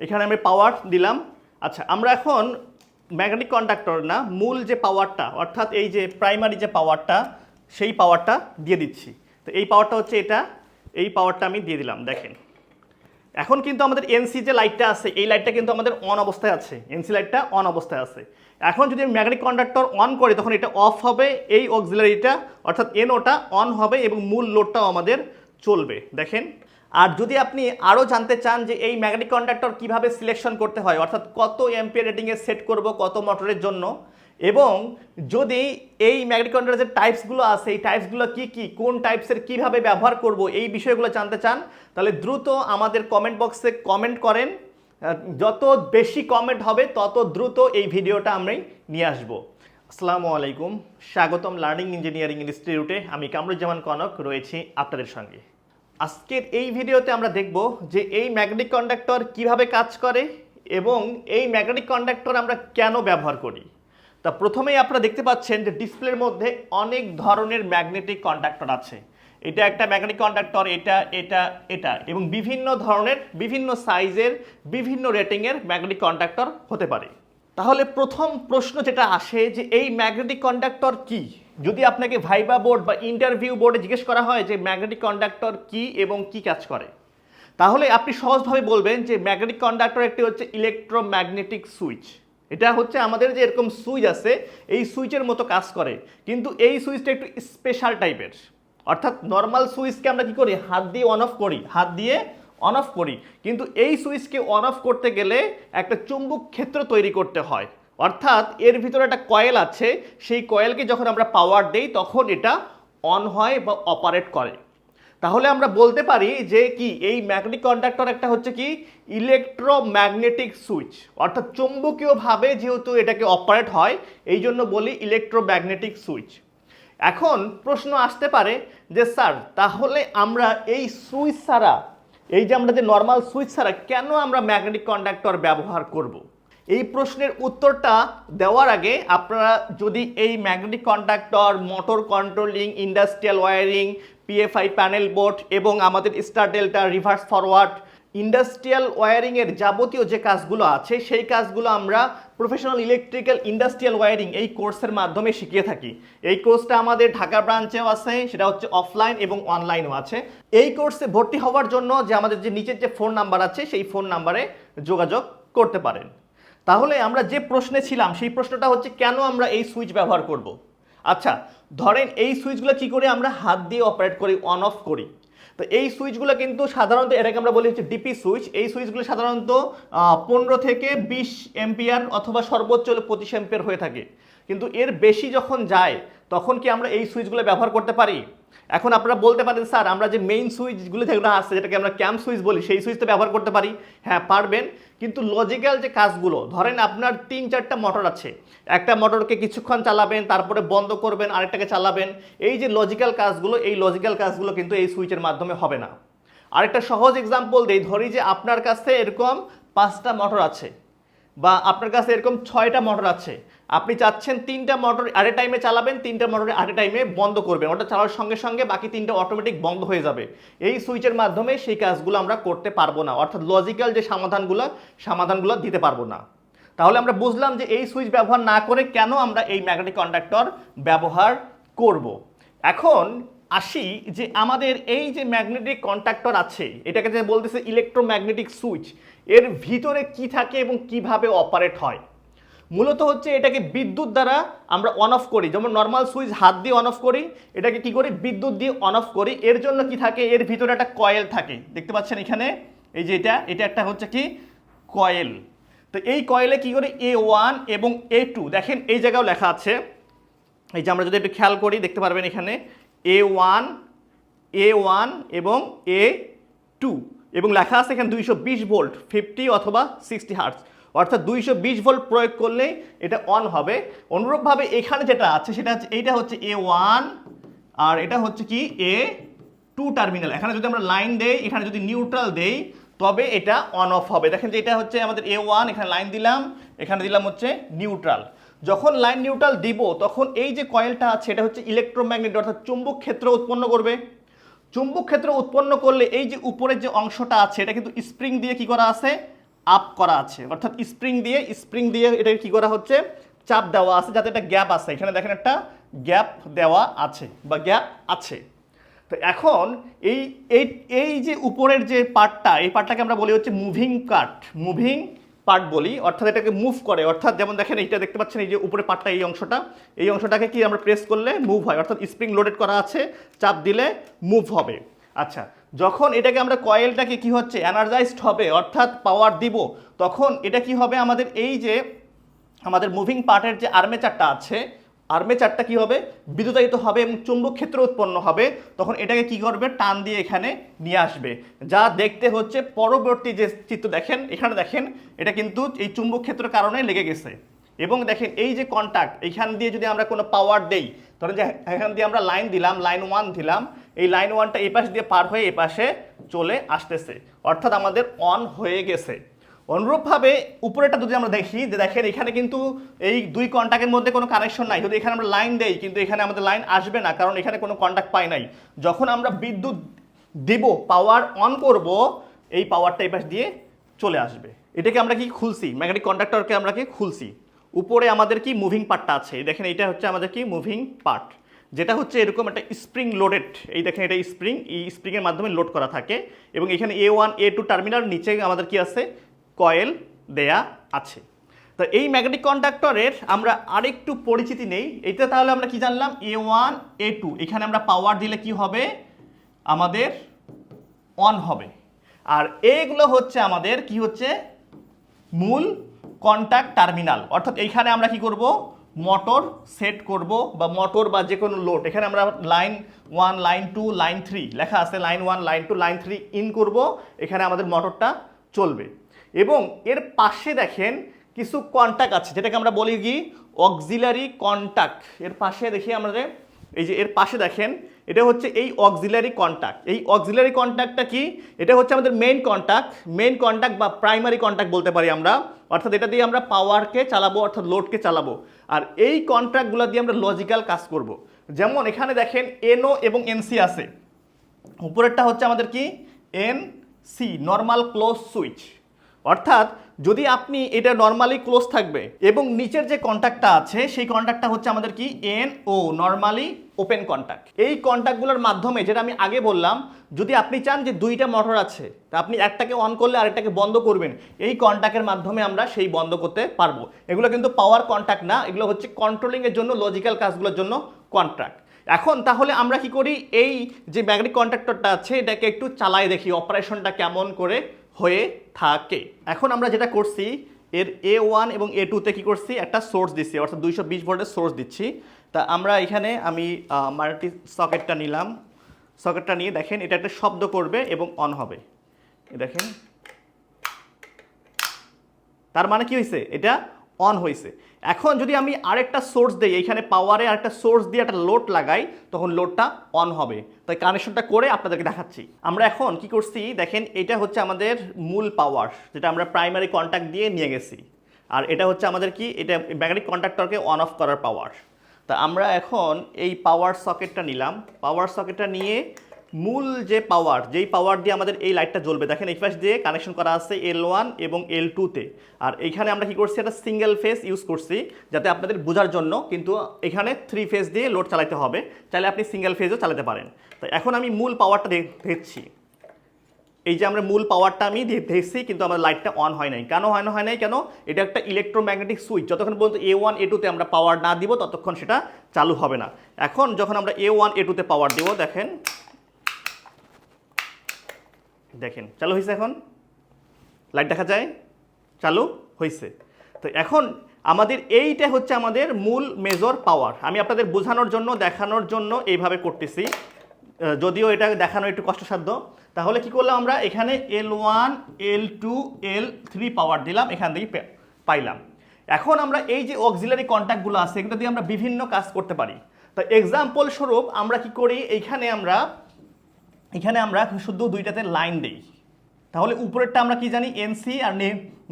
এখানে আমি পাওয়ার দিলাম। আচ্ছা আমরা এখন ম্যাগনেটিক কন্ডাক্টর না, মূল যে পাওয়ারটা অর্থাৎ এই যে প্রাইমারি যে পাওয়ারটা সেই পাওয়ারটা দিয়ে দিচ্ছি। তো এই পাওয়ারটা হচ্ছে এটা, এই পাওয়ারটা আমি দিয়ে দিলাম, দেখেন। এখন কিন্তু আমাদের এনসি যে লাইটটা আছে, এই লাইটটা কিন্তু আমাদের অন অবস্থায় আছে। এনসি লাইটটা অন অবস্থায় আছে। এখন যদি আমি ম্যাগনেটিক কন্ডাক্টর অন করি, তখন এটা অফ হবে, এই অক্সিলারিটা অর্থাৎ এনওটা অন হবে এবং মূল লোডটাও আমাদের চলবে। দেখেন আর যদি আপনি আরও জানতে চান যে এই ম্যাগনেটিক কন্ডাক্টর কীভাবে সিলেকশন করতে হয়, অর্থাৎ কত এম্পিয়ার রেটিংয়ে সেট করব, কত মোটরের জন্য, এবং যদি এই ম্যাগনেটিক কন্ডাক্টরের যে টাইপসগুলো আছে, এই টাইপসগুলো কি কি, কোন টাইপসের কীভাবে ব্যবহার করব, এই বিষয়গুলো জানতে চান, তাহলে দ্রুত আমাদের কমেন্ট বক্সে কমেন্ট করেন। যত বেশি কমেন্ট হবে, তত দ্রুত এই ভিডিওটা আমি নিয়ে আসব। আসসালামু আলাইকুম। স্বাগতম লার্নিং ইঞ্জিনিয়ারিং ইনস্টিটিউটে আমি কামরুজ্জামান কনক, রয়েছি আপনাদের সঙ্গে। আজকের এই ভিডিওতে আমরা দেখব যে এই ম্যাগনেটিক কন্ডাক্টর কীভাবে কাজ করে এবং এই ম্যাগনেটিক কন্ডাক্টর আমরা কেন ব্যবহার করি। তা প্রথমেই আপনারা দেখতে পাচ্ছেন যে ডিসপ্লের মধ্যে অনেক ধরনের ম্যাগনেটিক কন্ডাক্টর আছে। এটা একটা ম্যাগনেটিক কন্ডাক্টর, এটা এটা এটা এবং বিভিন্ন ধরনের, বিভিন্ন সাইজের, বিভিন্ন রেটিংয়ের ম্যাগনেটিক কন্ডাক্টর হতে পারে। তাহলে প্রথম প্রশ্ন যেটা আসে যে এই ম্যাগনেটিক কন্ডাক্টর কি? যদি আপনাকে ভাইবা বোর্ড বা ইন্টারভিউ বোর্ডে জিজ্ঞেস করা হয় যে ম্যাগনেটিক কন্ডাক্টর কি এবং কি কাজ করে, তাহলে আপনি সহজভাবে বলবেন যে ম্যাগনেটিক কন্ডাক্টর একটি হচ্ছে ইলেকট্রোম্যাগনেটিক সুইচ এটা হচ্ছে আমাদের যে এরকম সুইচ আছে, এই সুইচের মতো কাজ করে। কিন্তু এই সুইচটা একটু স্পেশাল টাইপের অর্থাৎ নর্মাল সুইচকে আমরা কি করি? হাত দিয়ে অন অফ করি। হাত দিয়ে অন অফ করি। কিন্তু এই সুইচকে অন অফ করতে গেলে একটা চুম্বক ক্ষেত্র তৈরি করতে হয়। অর্থাৎ এর ভিতরে একটা কয়েল আছে, সেই কয়েলকে যখন আমরা পাওয়ার দেই, তখন এটা অন হয় বা অপারেট করে। তাহলে আমরা বলতে পারি যে কি, এই ম্যাগনেটিক কন্ডাক্টর একটা হচ্ছে কি ইলেকট্রোম্যাগনেটিক সুইচ অর্থাৎ চুম্বকীয়ভাবে যেহেতু এটাকে অপারেট হয়, এই জন্য বলি ইলেকট্রোম্যাগনেটিক সুইচ এখন প্রশ্ন আসতে পারে যে, স্যার, তাহলে আমরা এই সুইচ ছাড়া, এই যে আমরা যে নর্মাল সুইচ ছাড়া, কেন আমরা ম্যাগনেটিক কন্ডাক্টর ব্যবহার করব। এই প্রশ্নের উত্তরটা দেওয়ার আগে আপনারা যদি এই magnetic conductor motor controlling industrial wiring PFI panel board এবং আমাদের star delta reverse forward industrial ওয়ারিংয়ের যাবতীয় যে কাজগুলো আছে, সেই কাজগুলো আমরা প্রফেশনাল ইলেকট্রিক্যাল ইন্ডাস্ট্রিয়াল ওয়ারিং এই কোর্সের মাধ্যমে শিখিয়ে থাকি। এই কোর্সটা আমাদের ঢাকা ব্রাঞ্চেও আছে, সেটা হচ্ছে অফলাইন এবং অনলাইনও আছে। এই কোর্সে ভর্তি হওয়ার জন্য যে আমাদের যে নিচের যে ফোন নাম্বার আছে, সেই ফোন নাম্বারে যোগাযোগ করতে পারেন। তাহলে আমরা যে প্রশ্নে ছিলাম, সেই প্রশ্নটা হচ্ছে কেন আমরা এই সুইচ ব্যবহার করব? আচ্ছা ধরেন এই সুইচগুলো কি করে আমরা হাত দিয়ে অপারেট করি অন অফ করি? তো এই সুইচগুলো কিন্তু সাধারণত এটাকে আমরা বলি হচ্ছে ডিপি সুইচ। এই সুইচগুলো সাধারণত পনেরো থেকে বিশ এম্পিয়ার অথবা সর্বোচ্চ পঁচিশ এম্পিয়ার হয়ে থাকে। কিন্তু এর বেশি যখন যায়, তখন কি আমরা এই সুইচগুলো ব্যবহার করতে পারি? এখন আপনারা বলতে পারেন, স্যার, আমরা যে মেইন সুইচগুলো যেগুলো আছে, যেটাকে আমরা ক্যাম্প সুইচ বলি, সেই সুইচ তো ব্যবহার করতে পারি। হ্যাঁ পারবেন। কিন্তু লজিক্যাল যে কাজগুলো, ধরেন আপনার তিন চারটা মোটর আছে। একটা মোটরকে কিছুক্ষণ চালাবেন, তারপরে বন্ধ করবেন, আরেকটাকে চালাবেন। এই যে লজিক্যাল কাজগুলো, এই লজিক্যাল কাজগুলো কিন্তু এই সুইচের মাধ্যমে হবে না। আরেকটা সহজ এক্সাম্পল দেই, ধরি যে আপনার কাছে এরকম পাঁচটা মোটর আছে বা আপনার কাছে এরকম ছয়টা মোটর আছে। আপনি চাচ্ছেন তিনটা মোটর আট টাইমে চালাবেন, তিনটা মোটর আট টাইমে বন্ধ করবেন। ওটা চালানোর সঙ্গে সঙ্গে বাকি তিনটা অটোমেটিক বন্ধ হয়ে যাবে। এই সুইচের মাধ্যমে সেই কাজগুলো আমরা করতে পারব না। অর্থাৎ লজিক্যাল যে সমাধানগুলো সমাধানগুলো দিতে পারব না। তাহলে আমরা বুঝলাম যে এই সুইচ ব্যবহার না করে কেন আমরা এই ম্যাগনেটিক কন্ডাক্টর ব্যবহার করব। এখন আসি যে আমাদের এই যে ম্যাগনেটিক কন্ডাক্টর আছে, এটাকে যে বলতেছে ইলেকট্রোম্যাগনেটিক সুইচ এর ভিতরে কি থাকে এবং কীভাবে অপারেট হয়? মূলত হচ্ছে এটাকে বিদ্যুৎ দ্বারা আমরা অন অফ করি। যেমন নর্মাল সুইচ হাত দিয়ে অন অফ করি, এটাকে কি করি? বিদ্যুৎ দিয়ে অন অফ করি। এর জন্য কি থাকে? এর ভিতরে একটা কয়েল থাকে। দেখতে পাচ্ছেন এখানে? এই যে এটা এটা একটা হচ্ছে কি? কয়েল তো এই কয়েলে কি করি? এ ওয়ান এবং এ টু দেখেন, এই জায়গাও লেখা আছে। এই যে আমরা যদি একটু খেয়াল করি, দেখতে পারবেন এখানে? এ ওয়ান এ ওয়ান এবং এ টু এবং লেখা আছে এখানে দুইশো বিশ ভোল্ট ফিফটি অথবা সিক্সটি হার্টস অর্থাৎ দুইশো বিশ ভোল্ট প্রয়োগ করলেই এটা অন হবে। অনুরূপভাবে এখানে যেটা আছে, সেটা হচ্ছে, এইটা হচ্ছে এ ওয়ান আর এটা হচ্ছে কি? এ টু টার্মিনাল এখানে যদি আমরা লাইন দেই, এখানে যদি নিউট্রাল দেই, তবে এটা অন অফ হবে। দেখেন যে এটা হচ্ছে আমাদের এ ওয়ান এখানে লাইন দিলাম, এখানে দিলাম হচ্ছে নিউট্রাল যখন লাইন নিউট্রাল দিব, তখন এই যে কয়েলটা আছে, এটা হচ্ছে ইলেকট্রোম্যাগনেট অর্থাৎ চুম্বক ক্ষেত্র উৎপন্ন করবে। চুম্বক ক্ষেত্র উৎপন্ন করলে এই যে উপরের যে অংশটা আছে, এটা কিন্তু স্প্রিং দিয়ে কি করা আছে? আপ করা আছে। অর্থাৎ স্প্রিং দিয়ে স্প্রিং দিয়ে এটা কি করা হচ্ছে? চাপ দেওয়া আছে, যাতে একটা গ্যাপ আছে এখানে দেখেন একটা গ্যাপ দেওয়া আছে বা গ্যাপ আছে। তো এখন এই এই যে উপরের যে পার্টটা এই পার্টটাকে আমরা বলি হচ্ছে মুভিং কাট মুভিং পার্ট বলি, অর্থাৎ এটাকে মুভ করে। অর্থাৎ যেমন দেখেন, এইটা দেখতে পাচ্ছেন, এই যে উপরে পার্টটা এই অংশটা। এই অংশটাকে কি আমরা প্রেস করলে মুভ হয়? অর্থাৎ স্প্রিং লোডেড করা আছে, চাপ দিলে মুভ হবে। আচ্ছা যখন এটাকে আমরা কয়েলটাকে কি হচ্ছে? এনার্জাইজড হবে, অর্থাৎ পাওয়ার দিব, তখন এটা কি হবে? আমাদের এই যে, আমাদের মুভিং পার্টের যে আর্মেচারটা আছে আর্মেচারটা কি হবে? বিদ্যুতায়িত হবে এবং চুম্বক ক্ষেত্র উৎপন্ন হবে। তখন এটাকে কি করবে? টান দিয়ে এখানে নিয়ে আসবে। যা দেখতে হচ্ছে পরবর্তী যে চিত্র দেখেন, এখানে দেখেন, এটা কিন্তু এই চুম্বক ক্ষেত্রের কারণে লেগে গেছে। এবং দেখেন, এই যে কন্ট্যাক্ট এইখান দিয়ে যদি আমরা কোনো পাওয়ার দেই, ধরেন যে, এখান দিয়ে আমরা লাইন দিলাম লাইন ওয়ান দিলাম এই লাইন ওয়ানটা এই পাশ দিয়ে পার হয়ে এ পাশে চলে আসতেছে। অর্থাৎ আমাদের অন হয়ে গেছে। অনুরূপভাবে উপরেটা যদি আমরা দেখি, যে দেখেন এখানে কিন্তু এই দুই কন্ট্যাক্টের মধ্যে কোনো কানেকশন নাই। যদি এখানে আমরা লাইন দেই, কিন্তু এখানে আমাদের লাইন আসবে না, কারণ এখানে কোনো কন্ট্যাক্ট পাই নাই। যখন আমরা বিদ্যুৎ দিব পাওয়ার অন করব, এই পাওয়ারটা এই পাশ দিয়ে চলে আসবে। এটাকে আমরা কি খুলছি? ম্যাগনেটিক কন্ডাক্টরকে আমরা কি খুলছি? উপরে আমাদের কি মুভিং পার্টটা আছে? দেখেন এটা হচ্ছে আমাদের কি মুভিং পার্ট যেটা হচ্ছে এরকম একটা স্প্রিং লোডেড এই দেখেন এটা স্প্রিং এই স্প্রিংয়ের মাধ্যমে লোড করা থাকে এবং এখানে A one A two terminal নিচে আমাদের কি আছে? কয়েল দেয়া আছে। তো এই ম্যাগনেটিক কন্ডাক্টরের আমরা আরেকটু পরিচিতি নেই। এটা তাহলে আমরা কি জানলাম? এ ওয়ান এ টু এখানে আমরা পাওয়ার দিলে কি হবে? আমাদের অন হবে। আর এইগুলো হচ্ছে আমাদের কি হচ্ছে? মূল কন্ট্যাক্ট টার্মিনাল অর্থাৎ এইখানে আমরা কি করব? মোটর সেট করব বা মোটর বা যে কোনো লোড এখানে আমরা line one line two line three লেখা আছে line one line two line three in করব। এখানে আমাদের মোটরটা চলবে। এবং এর পাশে দেখেন কিছু কন্ট্যাক্ট আছে, যেটাকে আমরা বলি কি? অক্সিলারি কন্ট্যাক্ট এর পাশে দেখি আমাদের, এই যে এর পাশে দেখেন এটা হচ্ছে এই অক্সিলারি কন্ট্যাক্ট এই অক্সিলারি কন্ট্যাক্টটা কি? এটা হচ্ছে আমাদের মেইন কন্ট্যাক্ট মেইন কন্ট্যাক্ট বা প্রাইমারি কন্ট্যাক্ট বলতে পারি আমরা। অর্থাৎ এটা দিয়ে আমরা পাওয়ারকে চালাবো, অর্থাৎ লোডকে চালাবো। আর এই কন্ট্রাক্টগুলো দিয়ে আমরা লজিক্যাল কাজ করব। যেমন এখানে দেখেন এনও এবং এনসি আছে। উপরেরটা হচ্ছে আমাদের কি? N C normal close switch অর্থাৎ যদি আপনি এটা নর্মালি ক্লোজ থাকবে এবং নিচের যে কন্ট্যাক্টটা আছে, সেই কন্ট্যাক্টটা হচ্ছে আমাদের কি? N O normally open contact এই কন্ট্যাক্টগুলোর মাধ্যমে, যেটা আমি আগে বললাম, যদি আপনি চান যে দুইটা মোটর আছে, তা আপনি একটাকে অন করলে আরেকটাকে বন্ধ করবেন, এই কন্ট্যাক্টের মাধ্যমে আমরা সেই বন্ধ করতে পারব। এগুলো কিন্তু পাওয়ার কন্ট্যাক্ট না, এগুলো হচ্ছে কন্ট্রোলিংয়ের জন্য লজিক্যাল কাজগুলোর জন্য কন্ট্রাক্ট এখন তাহলে আমরা কি করি? এই যে ম্যাগনেটিক কন্ট্রাক্টরটা আছে, এটাকে একটু চালাই দেখি অপারেশনটা কেমন করে হয়ে থাকে। এখন আমরা যেটা করছি, এর এ ওয়ান এবং এ টুতে কী করছি? একটা সোর্স দিচ্ছি, অর্থাৎ দুইশো বিশ ভোল্টের সোর্স দিচ্ছি। তা আমরা এখানে আমি মাল্টি সকেটটা নিলাম। সকেটটা নিয়ে দেখেন, এটা একটা শব্দ করবে এবং অন হবে। দেখেন। তার মানে কি হয়েছে এটা অন হয়েছে এখন যদি আমি আরেকটা সোর্স দিই, এইখানে পাওয়ারে আরেকটা সোর্স দিয়ে একটা লোড লাগাই, তখন লোডটা অন হবে। তাই কানেকশনটা করে আপনাদেরকে দেখাচ্ছি। আমরা এখন কি করছি? দেখেন, এটা হচ্ছে আমাদের মূল পাওয়ার যেটা আমরা প্রাইমারি কন্ট্যাক্ট দিয়ে নিয়ে গেছি। আর এটা হচ্ছে আমাদের কি? এটা ম্যাগনেটিক কন্ট্রাক্টরকে অন অফ করার পাওয়ার তা আমরা এখন এই পাওয়ার সকেটটা নিলাম। পাওয়ার সকেটটা নিয়ে মূল যে পাওয়ার যেই পাওয়ার দিয়ে আমাদের এই লাইটটা জ্বলবে, দেখেন এই পাশ দিয়ে কানেকশন করা আছে এল ওয়ান এবং এল টুতে আর এইখানে আমরা কি করছি, একটা সিঙ্গেল ফেস ইউজ করছি, যাতে আপনাদের বোঝার জন্য কিন্তু এখানে থ্রি ফেস দিয়ে লোড চালাতে হবে। চাইলে আপনি সিঙ্গেল ফেজও চালাতে পারেন। তো এখন আমি মূল পাওয়ারটা দেখছি। এই যে আমরা মূল পাওয়ারটা আমি দেখছি, কিন্তু আমার লাইটটা অন হয় নাই। কেন হয় না হয় নাই? কেন? এটা একটা ইলেকট্রোম্যাগনেটিক সুইচ যতক্ষণ পর্যন্ত এ ওয়ান এ টুতে আমরা পাওয়ার না দিব, ততক্ষণ সেটা চালু হবে না। এখন যখন আমরা এ ওয়ান এ টুতে পাওয়ার দিব, দেখেন দেখেন, চালু হয়েছে এখন? লাইট দেখা যায়? চালু হয়েছে তো এখন আমাদের এইটা হচ্ছে আমাদের মূল মেজর পাওয়ার আমি আপনাদের বোঝানোর জন্য, দেখানোর জন্য এইভাবে করতেছি। যদিও এটা দেখানো একটু কষ্টসাধ্য। তাহলে কি করলাম আমরা? এখানে L one L two L three power দিলাম, এখান থেকে পাইলাম। এখন আমরা এই যে অক্সিলারি কন্ট্যাক্টগুলো আছে, এগুলো দিয়ে আমরা বিভিন্ন কাজ করতে পারি। তো এক্সাম্পল স্বরূপ আমরা কি করি? এইখানে আমরা এখানে আমরা শুধু দুইটাতে লাইন দেই। তাহলে উপরেরটা আমরা কি জানি? এনসি আর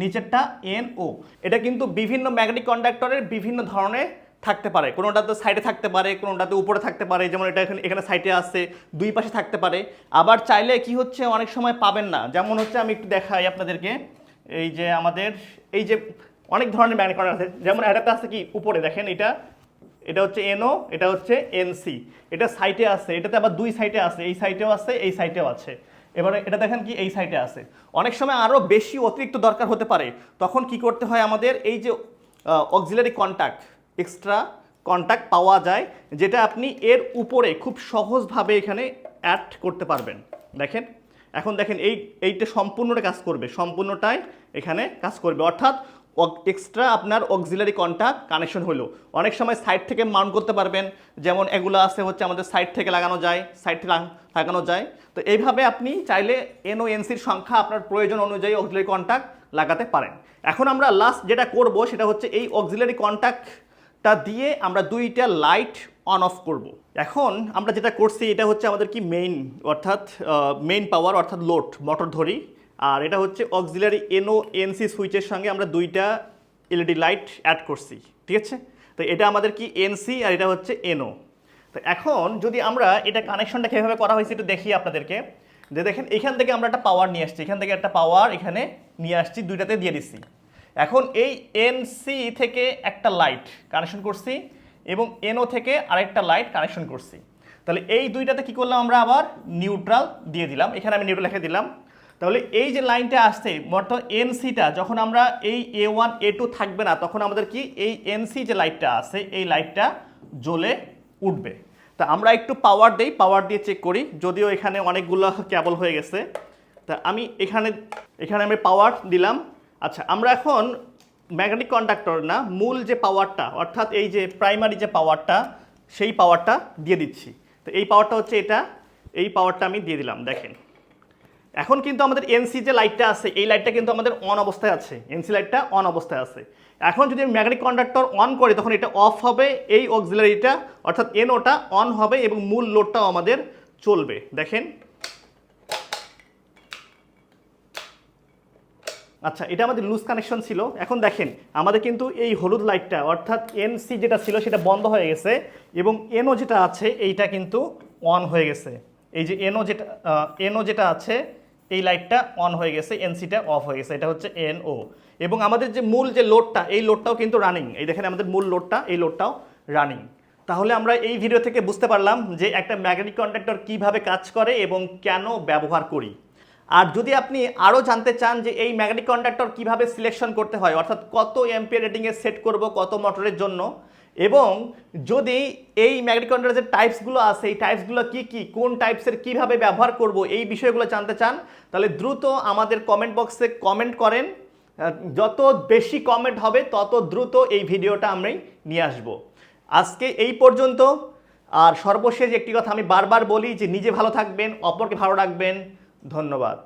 নিচেরটা এন ও এটা কিন্তু বিভিন্ন ম্যাগনেটিক কন্ডাক্টরের বিভিন্ন ধরনের থাকতে পারে। কোনোটাতে সাইডে থাকতে পারে, কোনোটাতে উপরে থাকতে পারে। যেমন এটা এখানে এখানে সাইডে আছে, দুই পাশে থাকতে পারে। আবার চাইলে কি হচ্ছে? অনেক সময় পাবেন না। যেমন হচ্ছে আমি একটু দেখাই আপনাদেরকে। এই যে আমাদের এই যে অনেক ধরনের ম্যাগনেট কন্ডাক্টর আছে। যেমন এটাতে আছে কি? উপরে দেখেন, এটা এটা হচ্ছে এনও এটা হচ্ছে এনসি এটা সাইটে আছে, এটাতে আবার দুই সাইটে আছে, এই সাইটেও আছে, এই সাইটেও আছে। এবারে এটা দেখেন কি, এই সাইটে আছে। অনেক সময় আরও বেশি অতিরিক্ত দরকার হতে পারে। তখন কি করতে হয় আমাদের, এই যে অক্সিলারি কন্ট্যাক্ট এক্সট্রা কন্ট্যাক্ট পাওয়া যায়, যেটা আপনি এর উপরে খুব সহজভাবে এখানে অ্যাড করতে পারবেন। দেখেন, এখন দেখেন এই, এইটা সম্পূর্ণটা কাজ করবে, সম্পূর্ণটাই এখানে কাজ করবে। অর্থাৎ এক্সট্রা আপনার অক্সিলারি কন্ট্যাক্ট কানেকশন হলো। অনেক সময় সাইড থেকে মাউন্ট করতে পারবেন, যেমন এগুলো আছে হচ্ছে আমাদের সাইড থেকে লাগানো যায় সাইড থেকে লাগ- লাগানো যায়। তো এইভাবে আপনি চাইলে এনও এনসির সংখ্যা আপনার প্রয়োজন অনুযায়ী অক্সিলারি কন্ট্যাক্ট লাগাতে পারেন। এখন আমরা লাস্ট যেটা করব সেটা হচ্ছে এই অক্সিলারি কন্ট্যাক্টটা দিয়ে আমরা দুইটা লাইট অন অফ করব। এখন আমরা যেটা করছি, এটা হচ্ছে আমাদের কি মেইন অর্থাৎ মেইন পাওয়ার অর্থাৎ লোড মোটর ধরি। আর এটা হচ্ছে অক্সিলারি এনও এনসি সুইচের সঙ্গে আমরা দুইটা এলইডি লাইট অ্যাড করছি, ঠিক আছে? তো এটা আমাদের কি এনসি আর এটা হচ্ছে এনও। তো এখন যদি আমরা এটা কানেকশনটা কীভাবে করা হয়েছে একটু দেখি আপনাদেরকে। যে দেখেন, এখান থেকে আমরা একটা পাওয়ার নিয়ে আসছি, এখান থেকে একটা পাওয়ার এখানে নিয়ে আসছি, দুইটাতে দিয়ে দিচ্ছি এখন এই এনসি থেকে একটা লাইট কানেকশন করছি এবং এনও থেকে আরেকটা লাইট কানেকশন করছি। তাহলে এই দুইটাতে কি করলাম আমরা আবার নিউট্রাল দিয়ে দিলাম। এখানে আমি নিউট্রাল লিখে দিলাম। তাহলে এই যে লাইনটা আসছে বর্তমান এনসিটা, যখন আমরা এই এ ওয়ান এ টু থাকবে না, তখন আমাদের কি এই এনসি যে লাইটটা আছে, এই লাইটটা জ্বলে উঠবে। তা আমরা একটু পাওয়ার দেই পাওয়ার দিয়ে চেক করি, যদিও এখানে অনেকগুলো কেবল হয়ে গেছে। তা আমি এখানে এখানে আমি পাওয়ার দিলাম। আচ্ছা আমরা এখন ম্যাগনেটিক কন্ডাক্টর না, মূল যে পাওয়ারটা অর্থাৎ এই যে প্রাইমারি যে পাওয়ারটা সেই পাওয়ারটা দিয়ে দিচ্ছি। তো এই পাওয়ারটা হচ্ছে এটা, এই পাওয়ারটা আমি দিয়ে দিলাম, দেখেন। এখন কিন্তু আমাদের এনসি যে লাইটটা আছে, এই লাইটটা কিন্তু আমাদের অন অবস্থায় আছে। এনসি লাইটটা অন অবস্থায় আছে। এখন যদি আমি ম্যাগনেটিক কন্ডাক্টর অন করি, তখন এটা অফ হবে, এই অক্সিলারিটা অর্থাৎ এনওটা অন হবে এবং মূল লোডটাও আমাদের চলবে। দেখেন। আচ্ছা এটা আমাদের লুজ কানেকশন ছিল। এখন দেখেন, আমাদের কিন্তু এই হলুদ লাইটটা, অর্থাৎ এনসি যেটা ছিল, সেটা বন্ধ হয়ে গেছে এবং এনও যেটা আছে, এইটা কিন্তু অন হয়ে গেছে। এই যে এনও যেটা এনও যেটা আছে এই লাইটটা অন হয়ে গেছে এনসিটা অফ হয়ে গেছে, এটা হচ্ছে এনও এবং আমাদের যে মূল যে লোডটা এই লোডটাও কিন্তু রানিং এই দেখেন আমাদের মূল লোডটা এই লোডটাও রানিং তাহলে আমরা এই ভিডিও থেকে বুঝতে পারলাম যে একটা ম্যাগনেটিক কন্ডাক্টর কীভাবে কাজ করে এবং কেন ব্যবহার করি। আর যদি আপনি আরও জানতে চান যে এই ম্যাগনেটিক কন্ডাক্টর কীভাবে সিলেকশন করতে হয়, অর্থাৎ কত এম্পিয়ার রেটিংয়ে সেট করব, কত মোটরের জন্য এবং যদি এই ম্যাগনেটিক কন্ডাক্টরের যে টাইপসগুলো আছে, এই টাইপসগুলো কি কি, কোন টাইপসের কীভাবে ব্যবহার করব, এই বিষয়গুলো জানতে চান, তাহলে দ্রুত আমাদের কমেন্ট বক্সে কমেন্ট করেন। যত বেশি কমেন্ট হবে, তত দ্রুত এই ভিডিওটা আমি নিয়ে আসব। আজকে এই পর্যন্ত। আর সর্বশেষ একটি কথা আমি বারবার বলি যে নিজে ভালো থাকবেন, অপরকে ভালো রাখবেন। ধন্যবাদ।